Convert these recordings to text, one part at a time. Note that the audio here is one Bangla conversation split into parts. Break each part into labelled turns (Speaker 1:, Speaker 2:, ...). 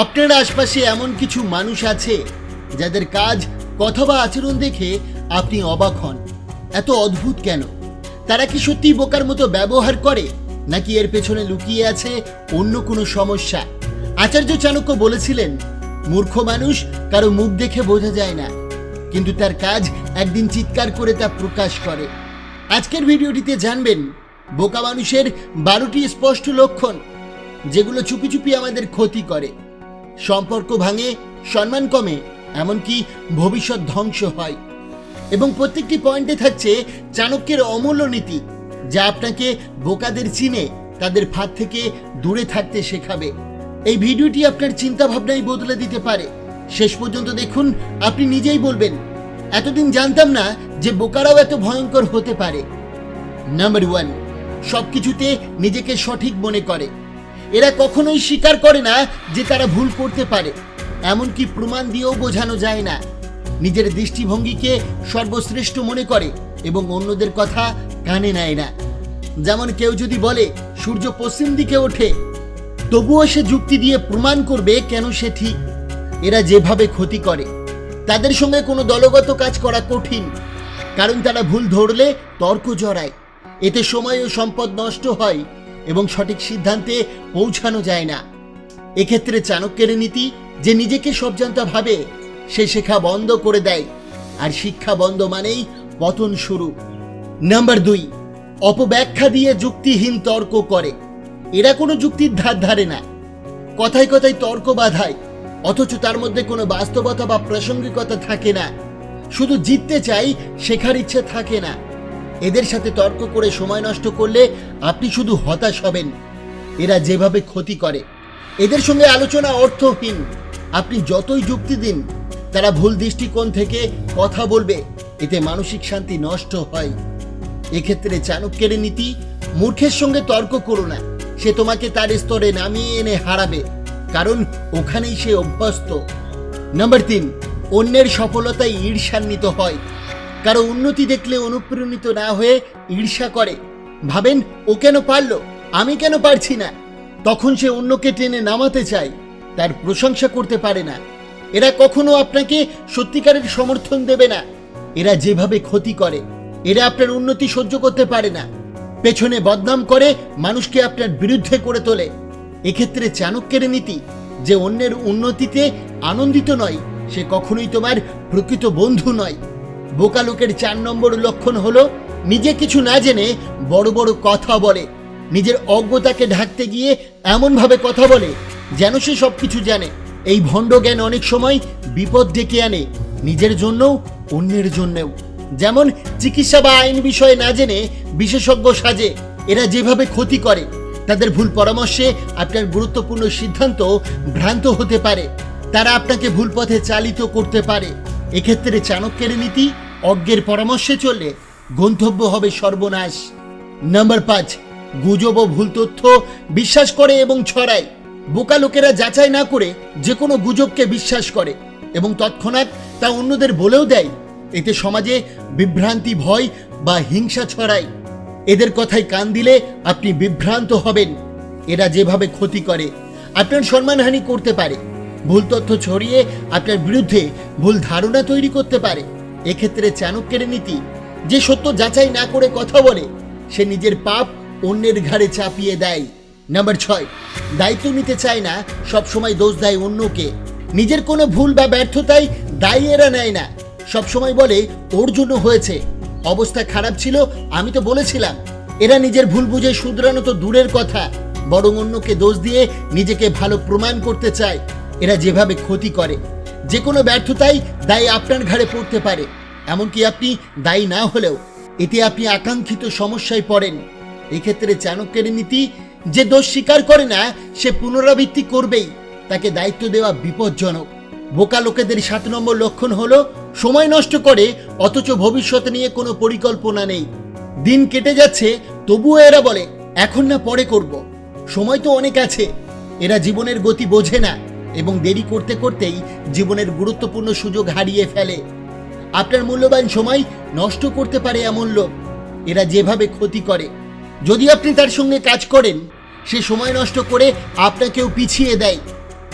Speaker 1: আপনার আশপাশে এমন কিছু মানুষ আছে যাদের কাজ, কথা বা আচরণ দেখে আপনি অবাক হন। এত অদ্ভুত কেন? তারা কি সত্যি বোকার মতো ব্যবহার করে, নাকি এর পেছনে লুকিয়ে আছে অন্য কোনো সমস্যা? আচার্য চাণক্য বলেছিলেন, মূর্খ মানুষ কারও মুখ দেখে বোঝা যায় না, কিন্তু তার কাজ একদিন চিৎকার করে তা প্রকাশ করে। আজকের ভিডিওটিতে জানবেন, বোকা মানুষের বারোটি স্পষ্ট লক্ষণ, যেগুলো চুপি চুপি আমাদের ক্ষতি করে। সম্পর্ক ভাঙে, সম্মান কমে, এমনকি ভবিষ্যৎ ধ্বংস হয়। এবং প্রত্যেকটি পয়েন্টে থাকছে চাণক্যের অমূল্য নীতি, যা আপনাকে বোকাদের চিনে তাদের ফাঁদ থেকে দূরে থাকতে শেখাবে। এই ভিডিওটি আপনার চিন্তা ভাবনাই বদলে দিতে পারে। শেষ পর্যন্ত দেখুন, আপনি নিজেই বলবেন, এতদিন জানতাম না যে বোকারাও এত ভয়ঙ্কর হতে পারে। নাম্বার ওয়ান সব কিছুতে নিজেকে সঠিক মনে করে। এরা কখনোই স্বীকার করে না যে তারা ভুল করতে পারে। এমনকি প্রমাণ দিয়েও বোঝানো যায় না। নিজের দৃষ্টিভঙ্গিকে সর্বশ্রেষ্ঠ মনে করে এবং অন্যদের কথা কানে নেয় না। যেমন কেউ যদি বলে, সূর্য পশ্চিম দিকে ওঠে, তবুও সে যুক্তি দিয়ে প্রমাণ করবে কেন সে ঠিক। এরা যেভাবে ক্ষতি করে, তাদের সঙ্গে কোনো দলগত কাজ করা কঠিন। কারণ তারা ভুল ধরলে তর্ক জড়ায়। এতে সময় ও সম্পদ নষ্ট হয়। এবং সঠিক সিদ্ধান্তে পৌঁছানো যায় না। এক্ষেত্রে চাণক্যের নীতি যে নিজেকে সব জানতা ভাবে, সে শেখা বন্ধ করে দেয়। আর শিক্ষা বন্ধ মানেই পতন শুরু। নাম্বার দুই, অপব্যাখ্যা দিয়ে যুক্তিহীন তর্ক করে। এরা কোনো যুক্তির ধার ধারে না। কথায় কথায় তর্ক বাধায়, অথচ তার মধ্যে কোনো বাস্তবতা বা প্রাসঙ্গিকতা থাকে না। শুধু জিততে চাই, শেখার ইচ্ছে থাকে না। এদের সাথে তর্ক করে সময় নষ্ট করলে আপনি শুধু হতাশ হবেন। এরা যেভাবে ক্ষতি করে। এদের সঙ্গে আলোচনা অর্থহীন। আপনি যতই যুক্তি দিন, তারা ভুল দৃষ্টিকোণ থেকে কথা বলবে। এতে মানসিক শান্তি নষ্ট হয়। এক্ষেত্রে চাণক্যের নীতি, মূর্খের সঙ্গে তর্ক করো না। সে তোমাকে তার স্তরে নামিয়ে এনে হারাবে, কারণ ওখানেই সে অভ্যস্ত। নাম্বার তিন, অন্যের সফলতায় ঈর্ষান্বিত হয়। কারও উন্নতি দেখলে অনুপ্রাণিত না হয়ে ঈর্ষা করে। ভাবেন, ও কেন পারল? আমি কেন পারছি না? তখন সে অন্যকে টেনে নামাতে চায়, তার প্রশংসা করতে পারে না। এরা কখনো আপনাকে সত্যিকারের সমর্থন দেবে না। এরা যেভাবে ক্ষতি করে, এরা আপনার উন্নতি সহ্য করতে পারে না। পেছনে বদনাম করে মানুষকে আপনার বিরুদ্ধে করে তোলে। এক্ষেত্রে চাণক্যের নীতি, যে অন্যের উন্নতিতে আনন্দিত নয়, সে কখনোই তোমার প্রকৃত বন্ধু নয়। বোকা লোকের চার নম্বর লক্ষণ হলো নিজে কিছু না জেনে বড় বড় কথা বলে, নিজের অজ্ঞতাকে ঢাকতে গিয়ে এমনভাবে কথা বলে যেন সে সব কিছু জানে। এই ভণ্ড জ্ঞান অনেক সময় বিপদ ডেকে আনে নিজের জন্যও, অন্যের জন্যেও। যেমন চিকিৎসা বা আইন বিষয়ে না জেনে বিশেষজ্ঞ সাজে, এরা যেভাবে ক্ষতি করে, তাদের ভুল পরামর্শে আপনার গুরুত্বপূর্ণ সিদ্ধান্ত ভ্রান্ত হতে পারে। তারা আপনাকে ভুল পথে চালিত করতে পারে। এক্ষেত্রে চাণক্যের নীতি, অজ্ঞের পরামর্শে চললে গন্তব্য হবে সর্বনাশ। নাম্বার পাঁচ, গুজব ও ভুল তথ্য বিশ্বাস করে এবং ছড়ায়। বোকা লোকেরা যাচাই না করে যে কোনো গুজবকে বিশ্বাস করে এবং তৎক্ষণাৎ তা অন্যদের বলেও দেয়। এতে সমাজে বিভ্রান্তি, ভয় বা হিংসা ছড়ায়। এদের কথায় কান দিলে আপনি বিভ্রান্ত হবেন। এরা যেভাবে ক্ষতি করে, আপনার সম্মানহানি করতে পারে। ভুল তথ্য ছড়িয়ে আপনার বিরুদ্ধে ভুল ধারণা তৈরি করতে পারে। এক্ষেত্রে চাণক্যের নীতি যে সত্য যাচাই না করে কথা বলে, সে নিজের পাপ অন্যের ঘাড়ে চাপিয়ে দেয়। নাম্বার ছয়, দায়িত্ব নিতে চায় না, সবসময় দোষ দেয় অন্যকে। নিজের কোনো ভুল বা ব্যর্থতাই দায়ী এরা নেয় না। সবসময় বলে, ওর জন্য হয়েছে। অবস্থা খারাপ ছিল, আমি তো বলেছিলাম। এরা নিজের ভুল বুঝে শুধরানো তো দূরের কথা, বরং অন্যকে দোষ দিয়ে নিজেকে ভালো প্রমাণ করতে চায়। এরা যেভাবে ক্ষতি করে, যে কোনো ব্যর্থতাই দায়ী আপনার ঘাড়ে পড়তে পারে। এমনকি আপনি দায়ী না হলেও এতে আপনি আকাঙ্ক্ষিত সমস্যায় পড়েন। এক্ষেত্রে চাণক্যের নীতি যে দোষ স্বীকার করে না, সে পুনরাবৃত্তি করবেই। তাকে দায়িত্ব দেওয়া বিপজ্জনক। বোকা লোকেদের সাত নম্বর লক্ষণ হলো, সময় নষ্ট করে, অথচ ভবিষ্যৎ নিয়ে কোনো পরিকল্পনা নেই। দিন কেটে যাচ্ছে, তবুও এরা বলে, এখন না, পরে করব। সময় তো অনেক আছে। এরা জীবনের গতি বোঝে না এবং দেরি করতে করতেই জীবনের গুরুত্বপূর্ণ সুযোগ হারিয়ে ফেলে। আপনার মূল্যবান সময় নষ্ট করতে পারে এমন লোক। এরা যেভাবে ক্ষতি করে। যদি আপনি তার সঙ্গে কাজ করেন, সে সময় নষ্ট করে আপনাকেও পিছিয়ে দেয়।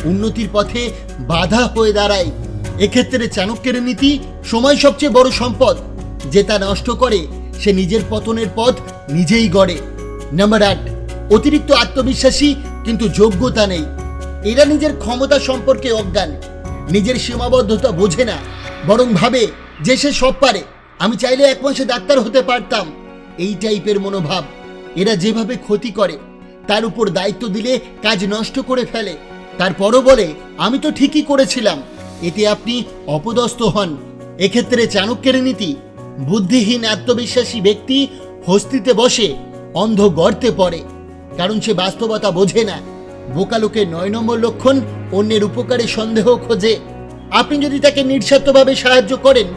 Speaker 1: উন্নতির পথে বাধা হয়ে দাঁড়ায়। এক্ষেত্রে চাণক্যের নীতি সময় সবচেয়ে বড় সম্পদ। যে তা নষ্ট করে, সে নিজের পতনের পথ নিজেই গড়ে। নাম্বার আট, অতিরিক্ত আত্মবিশ্বাসী কিন্তু যোগ্যতা নেই। এরা নিজের ক্ষমতা সম্পর্কে অজ্ঞান। নিজের সীমাবদ্ধতা বোঝে না। বরং ভাবে যে সে সব পারে, আমি চাইলে এক মাসে ডাক্তার হতে পারতাম। এই টাইপের মনোভাব, এরা যেভাবে ক্ষতি করে, তার উপর দায়িত্ব দিলে কাজ নষ্ট করে ফেলে। তারপরও বলে, আমি তো ঠিকই করেছিলাম, এতে আপনি অপদস্থ হন। এক্ষেত্রে চাণক্যের নীতি, বুদ্ধিহীন আত্মবিশ্বাসী ব্যক্তি হস্তিতে বসে অন্ধ গর্তে পড়ে, কারণ সে বাস্তবতা বোঝে না। বোকা লোকের নয় নম্বর লক্ষণ অন্যের উপকারে সন্দেহ খোঁজে। আপনি যদি তাকে নিঃস্বার্থভাবে সাহায্য করেন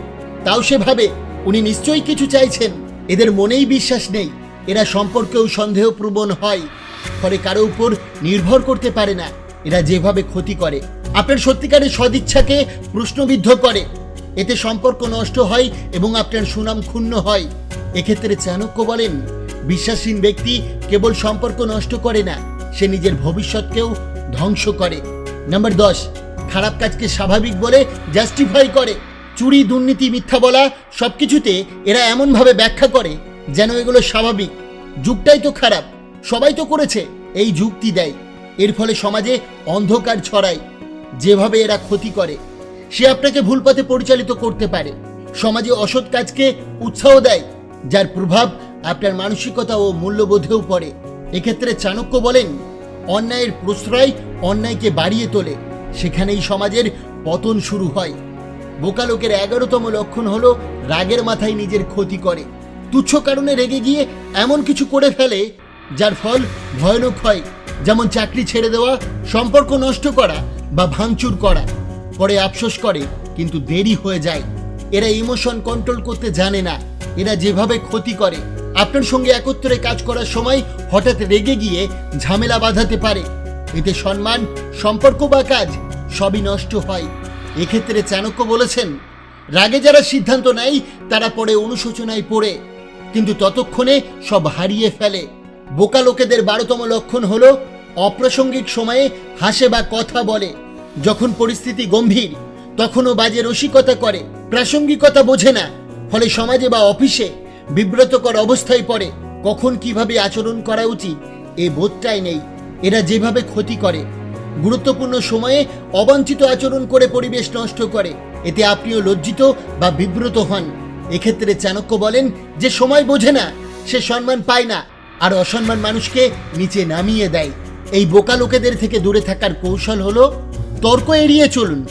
Speaker 1: তাও সে ভাবে উনি নিশ্চয়ই কিছু চাইছেন। এদের মনেই বিশ্বাস নেই। এরা সম্পর্কেও সন্দেহপ্রবণ হয়। ফলে কারও উপর নির্ভর করতে পারে না। এরা যেভাবে ক্ষতি করে, আপনার সত্যিকারের সদিচ্ছাকে প্রশ্নবিদ্ধ করে। এতে সম্পর্ক নষ্ট হয় এবং আপনার সুনাম ক্ষুণ্ণ হয়। এক্ষেত্রে চাণক্য বলেন, বিশ্বাসহীন ব্যক্তি কেবল সম্পর্ক নষ্ট করে না, সে নিজের ভবিষ্যৎকেও ধ্বংস করে। নাম্বার দশ, খারাপ কাজকে স্বাভাবিক বলে জাস্টিফাই করে। চুরি, দুর্নীতি, মিথ্যা বলা সবকিছুতে এরা এমনভাবে ব্যাখ্যা করে যেন এগুলো স্বাভাবিক। যুগটাই তো খারাপ, সবাই তো করেছে, এই যুক্তি দেয়। এর ফলে সমাজে অন্ধকার ছড়ায়, যেভাবে এরা ক্ষতি করে। সে আপনাকে ভুল পথে পরিচালিত করতে পারে। সমাজে অসৎ কাজকে উৎসাহ দেয়, যার প্রভাব আপনার মানসিকতা ও মূল্যবোধেও পড়ে। এক্ষেত্রে চাণক্য বলেন, অন্যায়ের প্রশ্রয় অন্যায়কে বাড়িয়ে তোলে। সেখানেই সমাজের পতন শুরু হয়। বোকা লোকের এগারোতম লক্ষণ হলো রাগের মাথায় নিজের ক্ষতি করে। তুচ্ছ কারণে রেগে গিয়ে এমন কিছু করে ফেলে যার ফল ভয়ানক হয়, যেমন চাকরি ছেড়ে দেওয়া, সম্পর্ক নষ্ট করা বা ভাঙচুর করা। পরে আফসোস করে, কিন্তু দেরি হয়ে যায়। এরা ইমোশন কন্ট্রোল করতে জানে না। এরা যেভাবে ক্ষতি করে, আপনার সঙ্গে একত্রে কাজ করার সময় হঠাৎ রেগে গিয়ে ঝামেলা বাঁধাতে পারে। এতে সম্মান, সম্পর্ক বা কাজ সবই নষ্ট হয়। এক্ষেত্রে চাণক্য বলেছেন, রাগে যারা সিদ্ধান্ত নেয়, তারা পরে অনুশোচনায় পড়ে। কিন্তু ততক্ষণে সব হারিয়ে ফেলে। বোকা লোকেদের বারোতম লক্ষণ হলো অপ্রাসঙ্গিক সময়ে হাসে বা কথা বলে। যখন পরিস্থিতি গম্ভীর, তখনও বাজে রসিকতা করে। প্রাসঙ্গিকতা বোঝে না, ফলে সমাজে বা অফিসে বিব্রতকর অবস্থায় পড়ে। কখন কীভাবে আচরণ করা উচিত, এ বোধটাই নেই। এরা যেভাবে ক্ষতি করে গুরুত্বপূর্ণ সময়ে অবাঞ্ছিত আচরণ করে পরিবেশ নষ্ট করে। এতে আপনিও লজ্জিত বা বিব্রত হন। এক্ষেত্রে চাণক্য বলেন যে সময় বোঝে না, সে সম্মান পায় না, আর অসম্মান মানুষকে নিচে নামিয়ে দেয়। এই বোকা লোকেদের থেকে দূরে থাকার কৌশল হলো, তর্ক এড়িয়ে চলুন,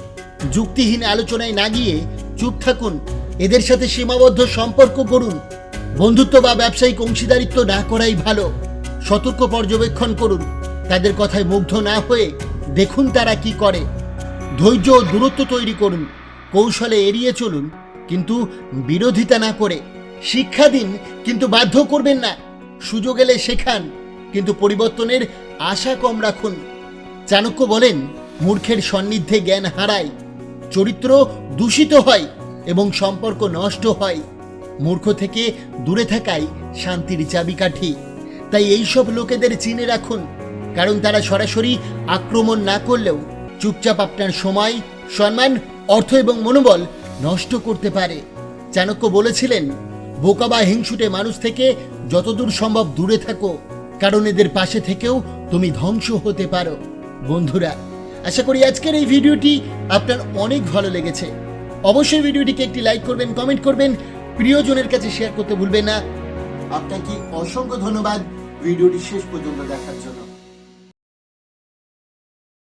Speaker 1: যুক্তিহীন আলোচনায় না গিয়ে চুপ থাকুন, এদের সাথে সীমাবদ্ধ সম্পর্ক করুন বন্ধুত্ব বা ব্যবসায়িক অংশীদারিত্ব না করাই ভালো। সতর্ক পর্যবেক্ষণ করুন, তাদের কথায় মুগ্ধ না হয়ে দেখুন তারা কি করে। ধৈর্য ও দূরত্ব তৈরি করুন, কৌশলে এড়িয়ে চলুন, কিন্তু বিরোধিতা না করে। শিক্ষা দিন, কিন্তু বাধ্য করবেন না। সুযোগ এলে শেখান, কিন্তু পরিবর্তনের আশা কম রাখুন। চাণক্য বলেন, মূর্খের সান্নিধ্যে জ্ঞান হারায়, চরিত্র দূষিত হয় এবং সম্পর্ক নষ্ট হয়। মূর্খ থেকে দূরে থাকাই শান্তির চাবিকাঠি। তাই এইসব লোকেদের চিনে রাখুন। কারণ তারা সরাসরি আক্রমণ না করলেও চুপচাপ আপনার সময়, সম্মান, অর্থ এবং মনোবল নষ্ট করতে পারে। চাণক্য বলেছিলেন, বোকা বা হিংসুটে মানুষ থেকে যতদূর সম্ভব দূরে থাকো, কারণ এদের পাশে থেকেও তুমি ধ্বংস হতে পারো। বন্ধুরা, আশা করি আজকের এই ভিডিওটি আপনার অনেক ভালো লেগেছে। অবশ্যই ভিডিওটিকে একটি লাইক করবেন, কমেন্ট করবেন, প্রিয়জনের কাছে শেয়ার করতে ভুলবেন না। আপনাকে অসংখ্য ধন্যবাদ ভিডিওটি শেষ পর্যন্ত দেখার জন্য।